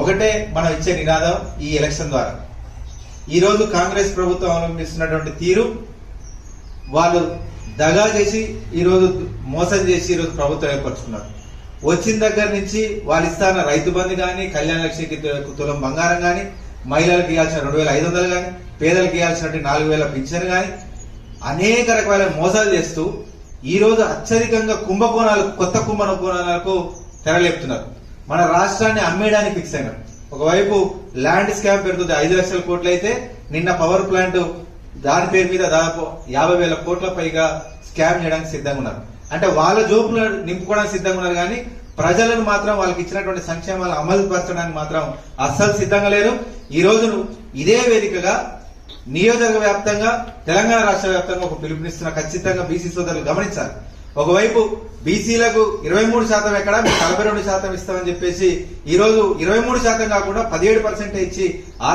ఒకటే మనం ఇచ్చే నినాదం ఈ ఎలక్షన్ ద్వారా. ఈరోజు కాంగ్రెస్ ప్రభుత్వం అవలంబిస్తున్నటువంటి తీరు వాళ్ళు దగా చేసి ఈరోజు మోసం చేసి ఈరోజు ప్రభుత్వం ఏర్పరచుకున్నారు. వచ్చిన దగ్గర నుంచి వాళ్ళు ఇస్తాన రైతు బంధు కానీ కళ్యాణ లక్ష్మికి తులం బంగారం కానీ మహిళలకు ఇవ్వాల్సిన రెండు వేల ఐదు వందలు కానీ పేదలకు ఇవ్వాల్సినటువంటి నాలుగు వేల పింఛన్ కానీ అనేక రకాల మోసాలు చేస్తూ ఈరోజు అత్యధికంగా కుంభకోణాలు కొత్త కుంభకోణాలకు తెరలేపుతున్నారు. మన రాష్ట్రాన్ని అమ్మేయడానికి ఫిక్స్ అయినారు ఒకవైపు ల్యాండ్ స్కామ్ పెరుగుతుంది ఐదు లక్షల కోట్లు అయితే నిన్న పవర్ ప్లాంట్ దాని పేరు మీద దాదాపు యాభై వేల కోట్ల పైగా స్కామ్ చేయడానికి సిద్ధంగా ఉన్నారు. అంటే వాళ్ళ జోబులు నింపుకోవడానికి సిద్ధంగా ఉన్నారు కానీ ప్రజలను మాత్రం వాళ్ళకి ఇచ్చినటువంటి సంక్షేమాలు అమలు పరచడానికి మాత్రం అస్సలు సిద్ధంగా లేరు. ఈ రోజు ఇదే వేదికగా నియోజక వ్యాప్తంగా తెలంగాణ రాష్ట్ర వ్యాప్తంగా ఒక పిలుపునిస్తున్న ఖచ్చితంగా బీసీ సోదరులు గమనించాలి. ఒకవైపు బీసీలకు ఇరవై మూడు శాతం ఎక్కడ నలభై రెండు శాతం ఇస్తామని చెప్పేసి ఈ రోజు ఇరవై మూడు శాతం కాకుండా పదిహేడు పర్సెంట్ ఇచ్చి ఆ